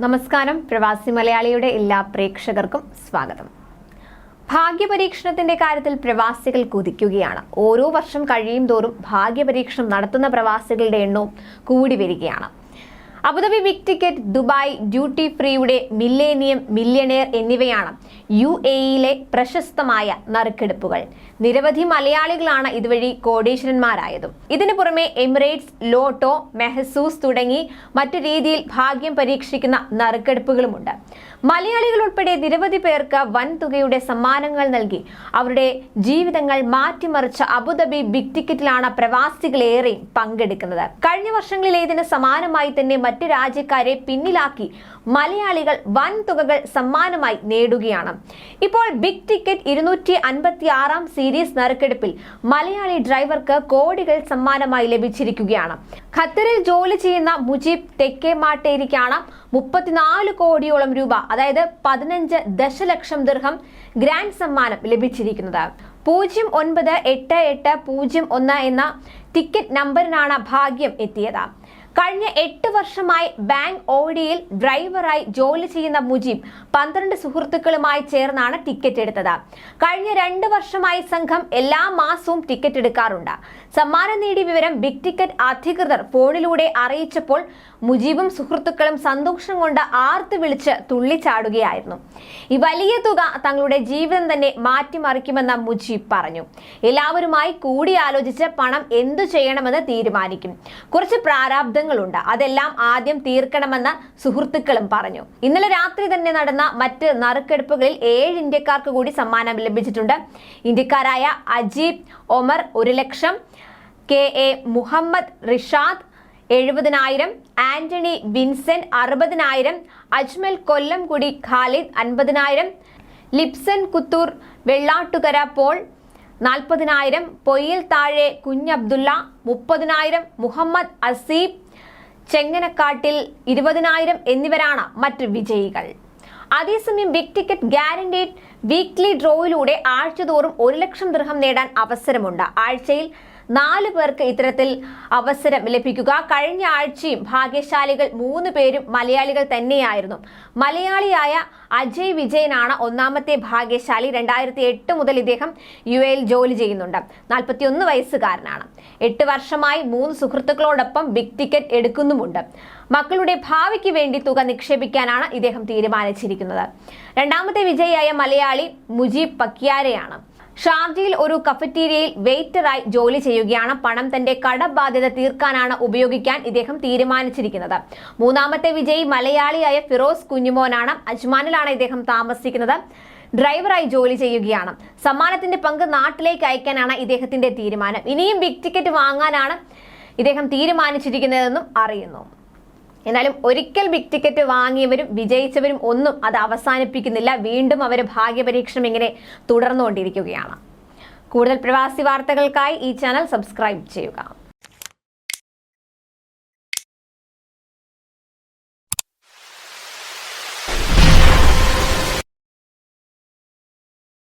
നമസ്കാരം. പ്രവാസി മലയാളിയുടെ എല്ലാ പ്രേക്ഷകർക്കും സ്വാഗതം. ഭാഗ്യപരീക്ഷണത്തിന്റെ കാര്യത്തിൽ പ്രവാസികൾ കുതിക്കുകയാണ്. ഓരോ വർഷം കഴിയും തോറും ഭാഗ്യപരീക്ഷണം നടത്തുന്ന പ്രവാസികളുടെ എണ്ണവും കൂടി വരികയാണ്. Abu Dhabi big ticket Dubai duty ഫ്രീയുടെ millennium millionaire എന്നിവയാണ് യു എയിലെ പ്രശസ്തമായ നറുക്കെടുപ്പുകൾ. നിരവധി മലയാളികളാണ് ഇതുവഴി കോടീശ്വരന്മാരായതും. ഇതിനു പുറമെ എമിറേറ്റ്സ് ലോട്ടോ മെഹസൂസ് തുടങ്ങി മറ്റു രീതിയിൽ ഭാഗ്യം പരീക്ഷിക്കുന്ന നറുക്കെടുപ്പുകളുമുണ്ട്. മലയാളികൾ ഉൾപ്പെടെ നിരവധി പേർക്ക് വൻതുകയുടെ സമ്മാനങ്ങൾ നൽകി. അവരുടെ ജീവിതങ്ങൾ മാറ്റിമറിച്ച അബുദാബി ബിഗ് ടിക്കറ്റിലാണ് പ്രവാസികളേറെ പങ്കെടുക്കുന്നത്. കഴിഞ്ഞ വർഷങ്ങളിൽ വർഷങ്ങളിലേതിന് സമാനമായി തന്നെ മറ്റു രാജ്യക്കാരെ പിന്നിലാക്കി മലയാളികൾ വൻതുകകൾ സമ്മാനമായി നേടുകയാണ്. ഇപ്പോൾ ബിഗ് ടിക്കറ്റ് ഇരുന്നൂറ്റി അൻപത്തി ആറാം സീരീസ് നറുക്കെടുപ്പിൽ മലയാളി ഡ്രൈവർക്ക് കോടികൾ സമ്മാനമായി ലഭിച്ചിരിക്കുകയാണ്. ഖത്തറിൽ ജോലി ചെയ്യുന്ന മുജീബ് തെക്കേ മാട്ടേരിക്കാണ് മുപ്പത്തിനാല് കോടിയോളം രൂപ അതായത് പതിനഞ്ച് ദശലക്ഷം ദീർഘം ഗ്രാൻഡ് സമ്മാനം ലഭിച്ചിരിക്കുന്നത്. പൂജ്യം ഒൻപത് എട്ട് എട്ട് പൂജ്യം ഒന്ന് എന്ന ടിക്കറ്റ് നമ്പറിനാണ് ഭാഗ്യം എത്തിയത്. കഴിഞ്ഞ എട്ട് വർഷമായി ബാങ്ക് ഓഡിയിൽ ഡ്രൈവറായി ജോലി ചെയ്യുന്ന മുജീബ് പന്ത്രണ്ട് സുഹൃത്തുക്കളുമായി ചേർന്നാണ് ടിക്കറ്റ് എടുത്തത്. കഴിഞ്ഞ രണ്ട് വർഷമായി സംഘം എല്ലാ മാസവും ടിക്കറ്റ് എടുക്കാറുണ്ട്. സമ്മാനം നേടിയ വിവരം ബിഗ് ടിക്കറ്റ് അധികൃതർ ഫോണിലൂടെ അറിയിച്ചപ്പോൾ മുജീബും സുഹൃത്തുക്കളും സന്തോഷം കൊണ്ട് ആർത്ത് വിളിച്ച് തുള്ളിച്ചാടുകയായിരുന്നു. ഈ വലിയ തുക തങ്ങളുടെ ജീവിതം തന്നെ മാറ്റിമറിക്കുമെന്ന് മുജീബ് പറഞ്ഞു. എല്ലാവരുമായി കൂടിയാലോചിച്ച് പണം എന്തു ചെയ്യണമെന്ന് തീരുമാനിക്കും. കുറച്ച് പ്രാരാബ്ദങ്ങളുണ്ട് അതെല്ലാം ആദ്യം തീർക്കണമെന്ന് സുഹൃത്തുക്കളും പറഞ്ഞു. ഇന്നലെ രാത്രി തന്നെ നടന്ന മറ്റ് നറുക്കെടുപ്പുകളിൽ ഏഴ് ഇന്ത്യക്കാർക്ക് കൂടി സമ്മാനം ലഭിച്ചിട്ടുണ്ട്. ഇന്ത്യക്കാരായ അജീബ് ഒമർ ഒരു ലക്ഷം കെ എ മുഹമ്മദ് റിഷാദ് എഴുപതിനായിരം ആന്റണി വിൻസെന്റ് അറുപതിനായിരം അജ്മൽ കൊല്ലംകുടി ഖാലിദ് അൻപതിനായിരം ലിപ്സൺ കുത്തൂർ വെള്ളാട്ടുകര പോൾ നാൽപ്പതിനായിരം പൊയ്യിൽ താഴെ കുഞ്ഞബ്ദുള്ള മുപ്പതിനായിരം മുഹമ്മദ് അസീബ് ചെങ്ങനക്കാട്ടിൽ ഇരുപതിനായിരം എന്നിവരാണ് മറ്റ് വിജയികൾ. അതേസമയം ബിഗ് ടിക്കറ്റ് ഗ്യാരണ്ടീഡ് വീക്ക്ലി ഡ്രോയിലൂടെ ആഴ്ചതോറും ഒരു ലക്ഷം ദൃഹം നേടാൻ അവസരമുണ്ട്. ആഴ്ചയിൽ നാല് പേർക്ക് ഇത്തരത്തിൽ അവസരം ലഭിക്കുക. കഴിഞ്ഞ ആഴ്ചയും ഭാഗ്യശാലികൾ മൂന്ന് പേരും മലയാളികൾ തന്നെയായിരുന്നു. മലയാളിയായ അജയ് വിജയനാണ് ഒന്നാമത്തെ ഭാഗ്യശാലി. രണ്ടായിരത്തി എട്ട് മുതൽ ഇദ്ദേഹം യു എയിൽ ജോലി ചെയ്യുന്നുണ്ട്. നാൽപ്പത്തിയൊന്ന് വയസ്സുകാരനാണ്. എട്ട് വർഷമായി മൂന്ന് സുഹൃത്തുക്കളോടൊപ്പം ബിഗ് ടിക്കറ്റ് എടുക്കുന്നുമുണ്ട്. മക്കളുടെ ഭാവിക്ക് വേണ്ടി തുക നിക്ഷേപിക്കാനാണ് ഇദ്ദേഹം തീരുമാനിച്ചിരിക്കുന്നത്. രണ്ടാമത്തെ വിജയിയായ മലയാളി മുജീബ് പക്യാരയാണ്. ഷാർജയിൽ ഒരു കഫറ്റീരിയയിൽ വെയിറ്ററായി ജോലി ചെയ്യുകയാണ്. പണം തന്റെ കടബാധ്യത തീർക്കാനാണ് ഉപയോഗിക്കാൻ ഇദ്ദേഹം തീരുമാനിച്ചിരിക്കുന്നത്. മൂന്നാമത്തെ വിജയി മലയാളിയായ ഫിറോസ് കുഞ്ഞുമോനാണ്. അജ്മാനിലാണ് ഇദ്ദേഹം താമസിക്കുന്നത്. ഡ്രൈവറായി ജോലി ചെയ്യുകയാണ്. സമ്മാനത്തിന്റെ പങ്ക് നാട്ടിലേക്ക് അയക്കാനാണ് ഇദ്ദേഹത്തിന്റെ തീരുമാനം. ഇനിയും ബിഗ് ടിക്കറ്റ് വാങ്ങാനാണ് ഇദ്ദേഹം തീരുമാനിച്ചിരിക്കുന്നതെന്നും അറിയുന്നു. എന്നാലും ഒരിക്കൽ ബിഗ് ടിക്കറ്റ് വാങ്ങിയവരും വിജയിച്ചവരും ഒന്നും അത് അവസാനിപ്പിക്കുന്നില്ല. വീണ്ടും അവർ ഭാഗ്യപരീക്ഷണം ഇങ്ങനെ തുടർന്നുകൊണ്ടിരിക്കുകയാണ്. കൂടുതൽ പ്രവാസി വാർത്തകൾക്കായി ഈ ചാനൽ സബ്സ്ക്രൈബ് ചെയ്യുക.